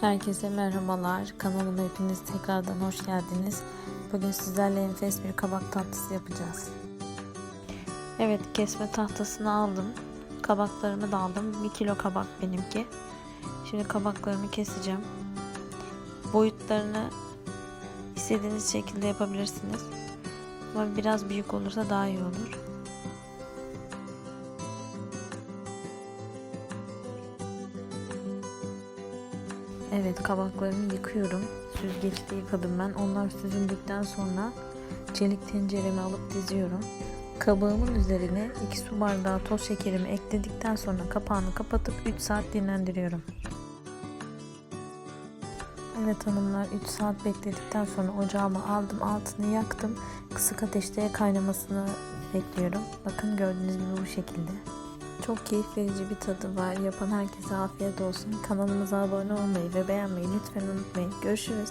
Herkese merhabalar. Kanalıma hepiniz tekrardan hoş geldiniz. Bugün sizlerle enfes bir kabak tatlısı yapacağız. Evet, kesme tahtasını aldım. Kabaklarımı da aldım. 1 kilo kabak benimki. Şimdi kabaklarımı keseceğim. Boyutlarını istediğiniz şekilde yapabilirsiniz. Ama biraz büyük olursa daha iyi olur. Evet kabaklarımı yıkıyorum. Süzgeçte yıkadım ben. Onlar süzüldükten sonra çelik tencereme alıp diziyorum. Kabağımın üzerine 2 su bardağı toz şekerimi ekledikten sonra kapağını kapatıp 3 saat dinlendiriyorum. Evet hanımlar 3 saat bekledikten sonra ocağıma aldım altını yaktım. Kısık ateşte kaynamasını bekliyorum. Bakın gördüğünüz gibi bu şekilde. Çok keyif verici bir tadı var. Yapan herkese afiyet olsun. Kanalımıza abone olmayı ve beğenmeyi lütfen unutmayın. Görüşürüz.